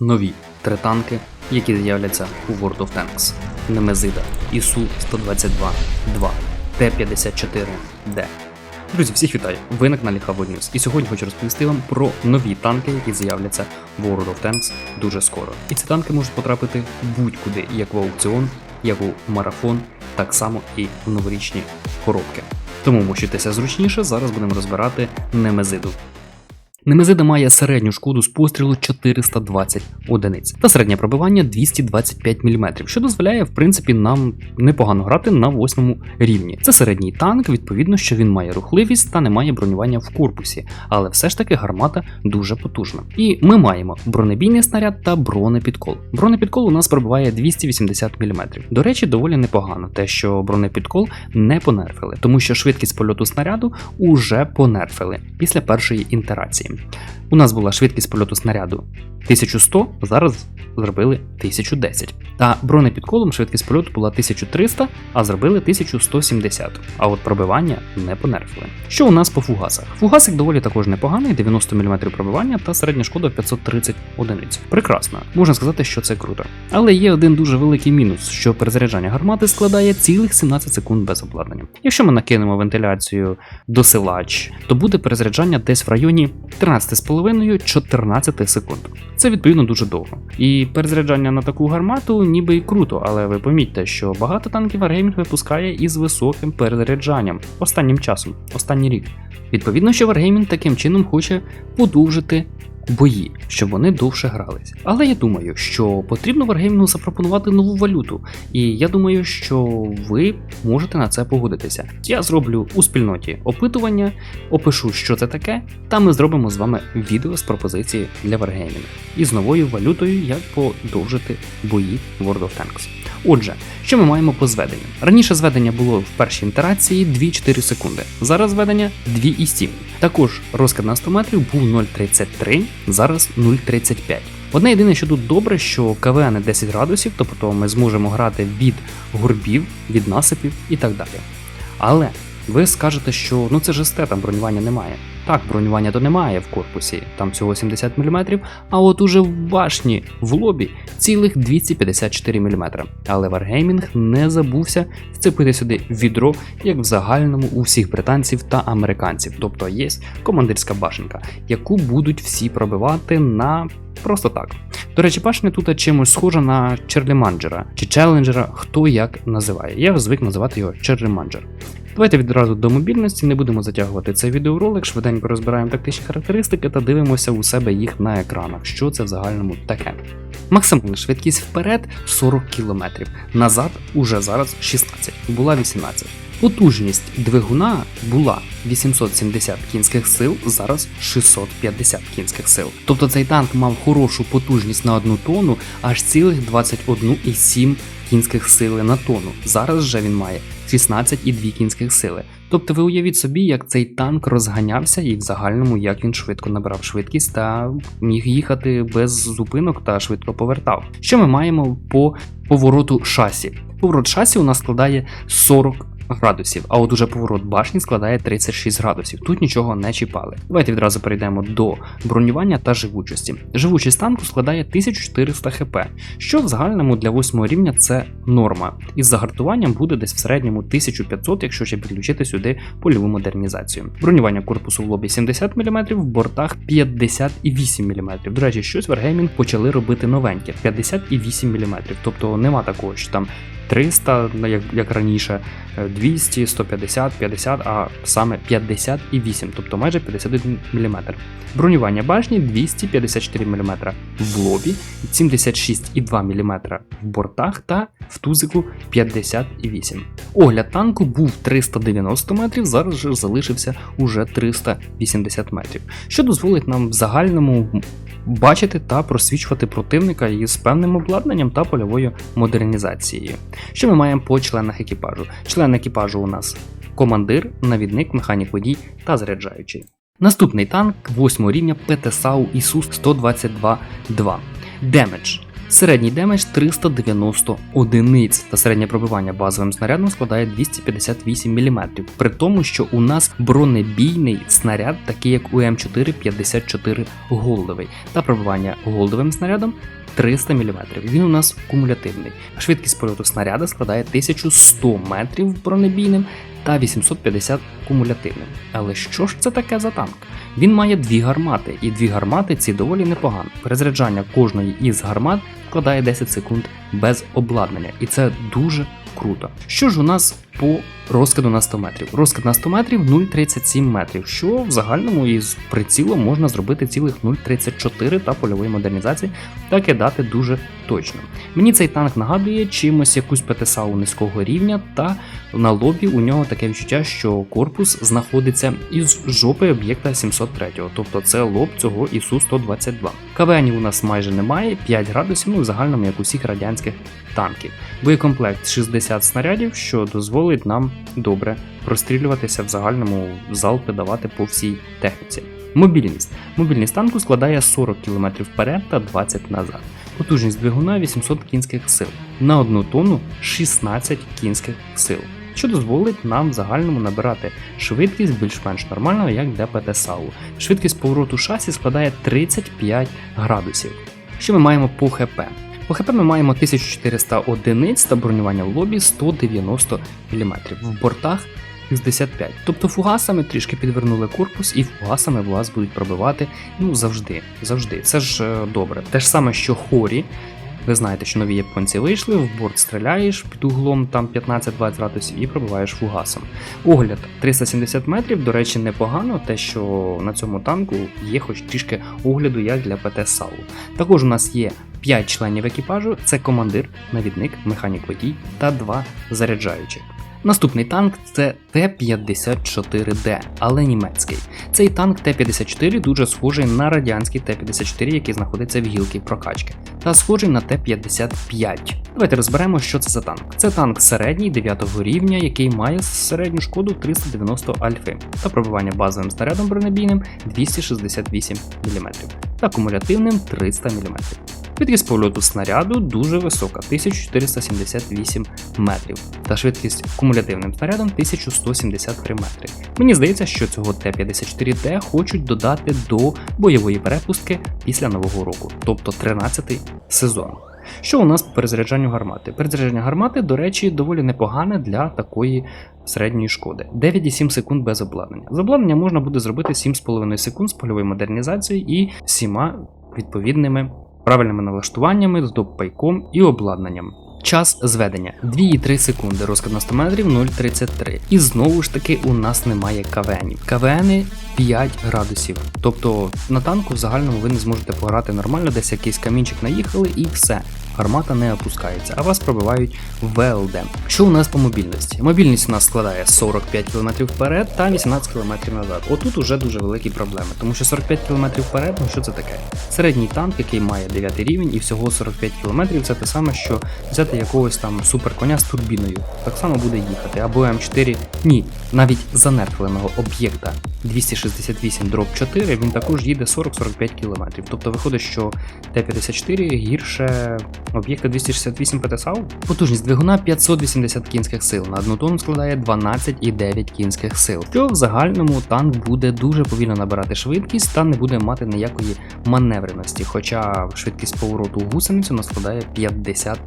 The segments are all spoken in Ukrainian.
Нові три танки, які з'являться у World of Tanks. Немезида, ісу 122 2 Т-54Д. Друзі, всіх вітаю! Ви на каналі Хабо. І сьогодні хочу розповісти вам про нові танки, які з'являться в World of Tanks дуже скоро. І ці танки можуть потрапити будь-куди, як в аукціон, як у марафон, так само і в новорічні коробки. Тому мощуйтеся зручніше, зараз будемо розбирати Немезиду. Немезида має середню шкоду з пострілу 420 одиниць та середнє пробивання 225 мм, що дозволяє, в принципі, нам непогано грати на восьмому рівні. Це середній танк, відповідно, що він має рухливість та не має бронювання в корпусі, але все ж таки гармата дуже потужна. І ми маємо бронебійний снаряд та бронепідкол. Бронепідкол у нас пробиває 280 мм. До речі, доволі непогано, те, що бронепідкол не понерфили, тому що швидкість польоту снаряду уже понерфили після першої інтерації. У нас була швидкість польоту снаряду 1100, зараз зробили 1010. Та бронепідколом швидкість польоту була 1300, а зробили 1170. А от пробивання не понерфили. Що у нас по фугасах? Фугасик доволі також непоганий, 90 мм пробивання та середня шкода 530 одиниць. Прекрасно, можна сказати, що це круто. Але є один дуже великий мінус, що перезаряджання гармати складає цілих 17 секунд без обладнання. Якщо ми накинемо вентиляцію досилач, то буде перезаряджання десь в районі 13,5-14 секунд. Це відповідно дуже довго. І перезаряджання на таку гармату ніби і круто, але ви помітьте, що багато танків Wargaming випускає із високим перезаряджанням останнім часом, останній рік. Відповідно, що Wargaming таким чином хоче подовжити бої, щоб вони довше грались. Але я думаю, що потрібно Wargaming запропонувати нову валюту, і я думаю, що ви можете на це погодитися. Я зроблю у спільноті опитування, опишу, що це таке, та ми зробимо з вами відео з пропозиції для Wargaming і з новою валютою, як подовжити бої World of Tanks. Отже, що ми маємо по зведенню? Раніше зведення було в першій інтерації 2-4 секунди, зараз зведення 2,7. Також розкид на 100 метрів був 0,33, зараз 0,35. Одне єдине, що тут добре, що КВН 10 градусів, тобто ми зможемо грати від горбів, від насипів і так далі. Але ви скажете, що ну це ж СТ, там бронювання немає. Так, бронювання то немає в корпусі, там всього 70 мм, а от уже в башні в лобі цілих 254 мм. Але Wargaming не забувся вцепити сюди відро, як в загальному у всіх британців та американців. Тобто є командирська башенка, яку будуть всі пробивати на просто так. До речі, башня тут чимось схожа на Черліманджера чи Челленджера, хто як називає. Я звик називати його Черліманджер. Давайте відразу до мобільності, не будемо затягувати цей відеоролик, швиденько розбираємо тактичні характеристики та дивимося у себе їх на екранах, що це в загальному таке. Максимальна швидкість вперед 40 км, назад уже зараз 16, була 18. Потужність двигуна була 870 кінських сил, зараз 650 кінських сил. Тобто цей танк мав хорошу потужність на одну тонну, аж цілих 21,7 кінських сили на тонну. Зараз же він має 16,2 кінських сили. Тобто ви уявіть собі, як цей танк розганявся і в загальному як він швидко набрав швидкість та міг їхати без зупинок та швидко повертав. Що ми маємо по повороту шасі? Поворот шасі у нас складає 40 градусів, а от уже поворот башні складає 36 градусів. Тут нічого не чіпали. Давайте відразу перейдемо до бронювання та живучості. Живучість танку складає 1400 хп, що в загальному для 8 рівня це норма. Із загартуванням буде десь в середньому 1500, якщо ще підключити сюди польову модернізацію. Бронювання корпусу в лобі 70 мм, в бортах 58 мм. До речі, щось Wargaming почали робити новеньке 58 мм. Тобто нема такого, що там 300, як, як раніше, 200, 150, 50, а саме 58, тобто майже 51 мм. Бронювання башні 254 мм в лобі, 76,2 мм в бортах та в тузику 58. Огляд танку був 390 метрів, зараз же залишився уже 380 метрів, що дозволить нам в загальному бачити та просвічувати противника із певним обладнанням та польовою модернізацією. Що ми маємо по членах екіпажу? Член екіпажу у нас командир, навідник, механік водій та заряджаючий. Наступний танк 8 рівня ПТСАУ ісу 122 2 Демедж Середній демедж 390 одиниць та середнє пробивання базовим снарядом складає 258 мм. При тому, що у нас бронебійний снаряд, такий як у М4 54 голдовий, та пробивання голдовим снарядом 300 мм. Він у нас кумулятивний. Швидкість польоту снаряда складає 1100 метрів бронебійним та 850 кумулятивним. Але що ж це таке за танк? Він має дві гармати, і дві гармати ці доволі непогано. Перезаряджання кожної із гармат складає 10 секунд без обладнання, і це дуже круто. Що ж у нас по розкиду на 100 метрів? Розкид на 100 метрів 0,37 метрів, що в загальному із прицілом можна зробити цілих 0,34 та польової модернізації та кидати дуже точно. Мені цей танк нагадує чимось якусь ПТСАУ низького рівня, та на лобі у нього таке відчуття, що корпус знаходиться із жопи об'єкта 703, тобто це лоб цього ісу 122 КВНів у нас майже немає, 5 градусів, ну в загальному як усіх радянських танків. Боєкомплект 60 снарядів, що дозволить нам добре прострілюватися в загальному залпи давати по всій техніці. Мобільність. Мобільність танку складає 40 км вперед та 20 назад. Потужність двигуна 800 кінських сил. На одну тонну 16 кінських сил. Що дозволить нам в загальному набирати швидкість більш-менш нормального, як для ПТ-САУ. Швидкість повороту шасі складає 35 градусів. Що ми маємо по ХП? По ХП ми маємо 1400 одиниць та бронювання в лобі 190 мм. В бортах 65. Тобто фугасами трішки підвернули корпус, і фугасами вас будуть пробивати ну завжди. завжди. Це ж е, добре. Те ж саме, що хорі. Ви знаєте, що нові японці вийшли, в борт стріляєш під углом там 15-20 градусів і пробиваєш фугасом. Огляд 370 метрів, до речі, непогано, те, що на цьому танку є хоч трішки огляду, як для ПТ САУ. Також у нас є 5 членів екіпажу: це командир, навідник, механік водій та 2 заряджаючих. Наступний танк це Т-54Д, але німецький. Цей танк Т-54 дуже схожий на радянський Т-54, який знаходиться в гілки прокачки, та схожий на Т-55. Давайте розберемо, що це за танк. Це танк середній 9 рівня, який має середню шкоду 390 альфи та пробивання базовим снарядом бронебійним 268 мм та кумулятивним 300 мм. Швидкість польоту снаряду дуже висока 1478 метрів, та швидкість кумулятивним снарядом 1173 метри. Мені здається, що цього Т-54Д хочуть додати до бойової перепустки після нового року, тобто 13-й сезон. Що у нас по перезаряджанню гармати? Перезаряджання гармати, до речі, доволі непогане для такої середньої шкоди. 9,7 секунд без обладнання. З обладнання можна буде зробити 7,5 секунд з польовою модернізацією і всіма відповідними правильними налаштуваннями з доппайком і обладнанням. Час зведення 2,3 секунди, розклад на 100 метрів 0,33. І знову ж таки у нас немає КВНів. КВНи 5 градусів. Тобто на танку в загальному ви не зможете пограти нормально, десь якийсь камінчик наїхали і все. Гармата не опускається, а вас пробивають ВЛД. Що у нас по мобільності? Мобільність у нас складає 45 км вперед та 18 км назад. Отут уже дуже великі проблеми, тому що 45 км вперед, ну що це таке? Середній танк, який має 9 рівень і всього 45 км, це те саме, що взяти якогось там суперконя з турбіною. Так само буде їхати. Або М4. Ні, навіть занерфленого об'єкта 268 дроп 4, він також їде 40-45 км. Тобто виходить, що Т-54 гірше об'єкта 268 ПТСАУ. Потужність двигуна 580 кінських сил, на одну тонну складає 12,9 кінських сил. Що в загальному танк буде дуже повільно набирати швидкість та не буде мати ніякої маневреності, хоча швидкість повороту гусеницю складає 50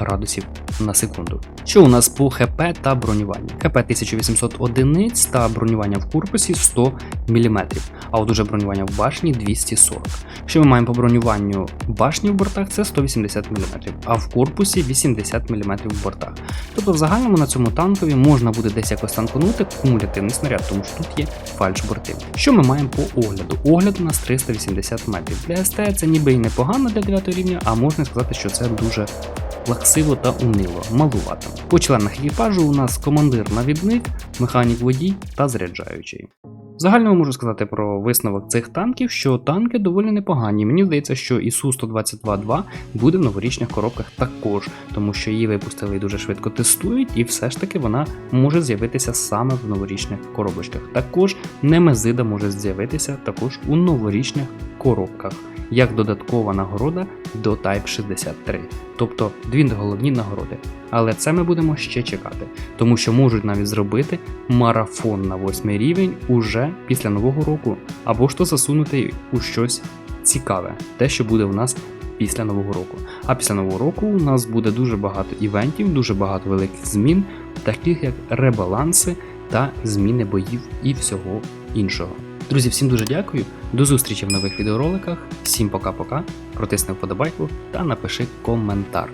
градусів на секунду. Що у нас по ХП та бронюванні? ХП 1800 одиниць та бронювання в корпусі 100 мм, а от уже бронювання в башні 240. Що ми маємо по бронюванню башні в бортах, це 180 мм, а в корпусі 80 мм в бортах. Тобто, в загальному на цьому танкові можна буде десь якось танкнути кумулятивний снаряд, тому що тут є фальш-борти. Що ми маємо по огляду? Огляд у нас 380 метрів. Для СТ це ніби і непогано для 9 рівня, а можна сказати, що це дуже плаксиво та унило, малувато. По членах екіпажу у нас командир-навідник, механік водій та заряджаючий. В загальному можу сказати про висновок цих танків, що танки доволі непогані. Мені здається, що і Су-122-2 буде в новорічних коробках також, тому що її випустили і дуже швидко тестують, і все ж таки вона може з'явитися саме в новорічних коробочках. Також Немезида може з'явитися також у новорічних коробках, як додаткова нагорода до Type 63, тобто дві головні нагороди. Але це ми будемо ще чекати, тому що можуть навіть зробити марафон на 8 рівень уже після нового року, або ж то засунути у щось цікаве, те, що буде у нас після нового року. А після нового року у нас буде дуже багато івентів, дуже багато великих змін, таких як ребаланси та зміни боїв і всього іншого. Друзі, всім дуже дякую. До зустрічі в нових відеороликах. Всім пока-пока. Протисни вподобайку та напиши коментар.